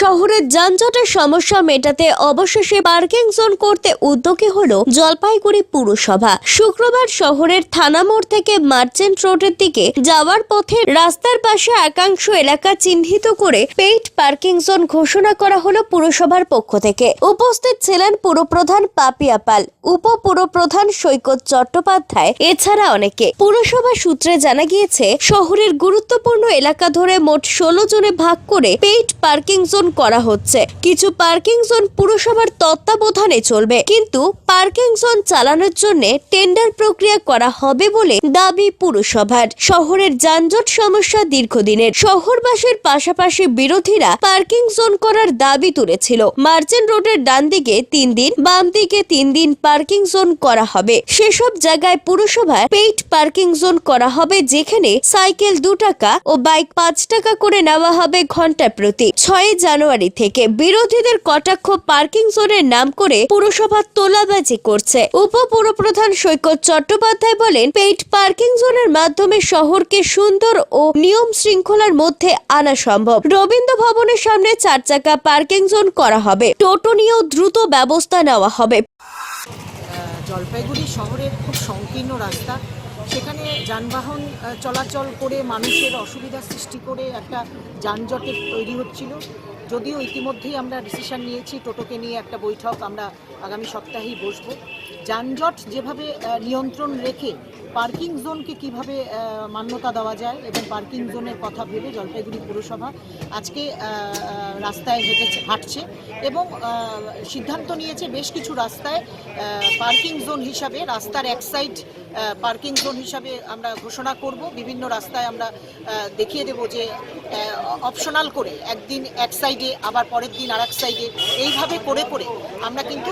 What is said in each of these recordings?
শহরের যানজটের সমস্যা মেটাতে অবশেষে পার্কিং জোন করতে উদ্যোগী হল জলপাইগুড়ি পুরসভা। শুক্রবার শহরের থানা মোড় থেকে মার্চেন্ট রোডের দিকে যাওয়ার পথে রাস্তার পাশে একাংশ এলাকা চিহ্নিত করে পেইড পার্কিং জোন ঘোষণা করা হলো পুরসভার পক্ষ থেকে। উপস্থিত ছিলেন পুরপ্রধান পাপিয়া পাল উপ পুরপ্রধান সৈকত চট্টোপাধ্যায়, এছাড়া অনেকে। পুরসভা সূত্রে জানা গিয়েছে, শহরের গুরুত্বপূর্ণ এলাকা ধরে মোট ষোলো জনে ভাগ করে পেইড পার্কিং জোন করা হচ্ছে। কিছু পার্কিং জোন পুরসভার তত্ত্বাবধানে চলবে। কিন্তু পার্কিং জোন চালানোর জন্য টেন্ডার প্রক্রিয়া করা হবে বলে দাবি পুরসভার। শহরের যানজট সমস্যা দীর্ঘদিনের। শহরবাসীর পাশাপাশি বিরোধীরা পার্কিং জোন করার দাবি তুলেছিল। মার্চেন্ট রোডের ডান দিকে তিন দিন বাম দিকে তিন দিন পার্কিং জোন করা হবে। সেসব জায়গায় পুরসভায় পেইড পার্কিং জোন করা হবে, যেখানে সাইকেল দু টাকা ও বাইক পাঁচ টাকা করে নেওয়া হবে ঘণ্টা প্রতি। ছয় জানুয়ারি থেকে বিরোধীদের কটাক্ষ পার্কিং জোনের নাম করে পুরসভা তোলাবাজি করছে। উপ পুরপ্রধান সৈকত চট্টোপাধ্যায় বলেন, পেইড পার্কিং জোনের মাধ্যমে শহরকে সুন্দর ও নিয়ম শৃঙ্খলার মধ্যে আনা সম্ভব। রবীন্দ্র ভবনের সামনে চার চাকা পার্কিং জোন করা হবে। টোটো নিয়েও দ্রুত ব্যবস্থা নেওয়া হবে। জলপাইগুড়ি শহরের খুব সংকীর্ণ রাস্তা। সেখানে যানবাহন চলাচল করে মানুষের অসুবিধার সৃষ্টি করে একটা যানজটের তৈরি হচ্ছিল। যদিও ইতিমধ্যেই আমরা ডিসিশন নিয়েছি, টোটোকে নিয়ে একটা বৈঠক আমরা আগামী সপ্তাহেই বসবো। যানজট যেভাবে নিয়ন্ত্রণ রেখে পার্কিং জোনকে কীভাবে মান্যতা দেওয়া যায় এবং পার্কিং জোনের কথা ভেবে জলপাইগুড়ি পুরসভা আজকে রাস্তায় হেঁটেছে, হাঁটছে এবং সিদ্ধান্ত নিয়েছে বেশ কিছু রাস্তায় পার্কিং জোন হিসাবে, রাস্তার এক সাইড পার্কিং জোন হিসাবে আমরা ঘোষণা করব। বিভিন্ন রাস্তায় আমরা দেখিয়ে দেব যে অপশনাল করে একদিন এক সাইডে, আবার পরের দিন আর এক সাইডে। এইভাবে করে করে আমরা কিন্তু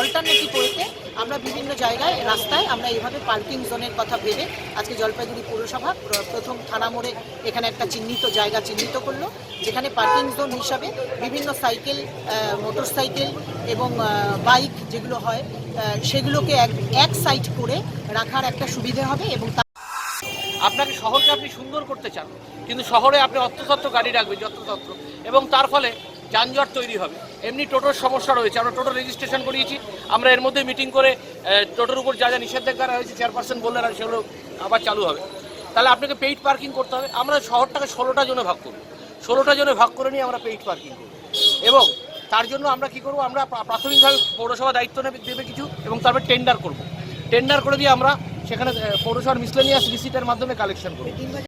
অল্টারনেটিভ ওয়েতে আমরা বিভিন্ন জায়গায়, রাস্তায় আমরা এইভাবে পার্কিং জোনের কথা ভেবে আজকে জলপাইগুড়ি পৌরসভা প্রথম থানা মোড়ে এখানে একটা চিহ্নিত জায়গা চিহ্নিত করল, যেখানে পার্কিং জোন হিসাবে বিভিন্ন সাইকেল মোটর সাইকেল এবং বাইক যেগুলো হয় সেগুলোকে এক এক সাইড করে রাখার একটা সুবিধে হবে এবং আপনাকে শহরকে আপনি সুন্দর করতে চান, কিন্তু শহরে আপনি অর্থতত্ত্ব গাড়ি রাখবেন, যত্রতত্ত্ব। এবং তার ফলে যানজট তৈরি হবে। এমনি টোটোর সমস্যা রয়েছে। আমরা টোটো রেজিস্ট্রেশন করিয়েছি। আমরা এর মধ্যে মিটিং করে টোটোর উপর যা যা নিষেধাজ্ঞা রয়েছে চেয়ারপারসন বললেন আর সেগুলো আবার চালু হবে। তাহলে আপনাকে পেইড পার্কিং করতে হবে। আমরা শহরটাকে ষোলোটা জনে ভাগ করব। ষোলোটা জনে ভাগ করে নিয়ে আমরা পেইড পার্কিং করব। এবং তার জন্য আমরা কি করব? আমরা প্রাথমিকভাবে পৌরসভা দায়িত্ব নেবে, দেবে কিছু এবং তারপরে টেন্ডার করব। টেন্ডার করে দিয়ে আমরা সেখানে পৌরসভার মিসলেনিয়াস রিসিটের মাধ্যমে কালেকশন করব।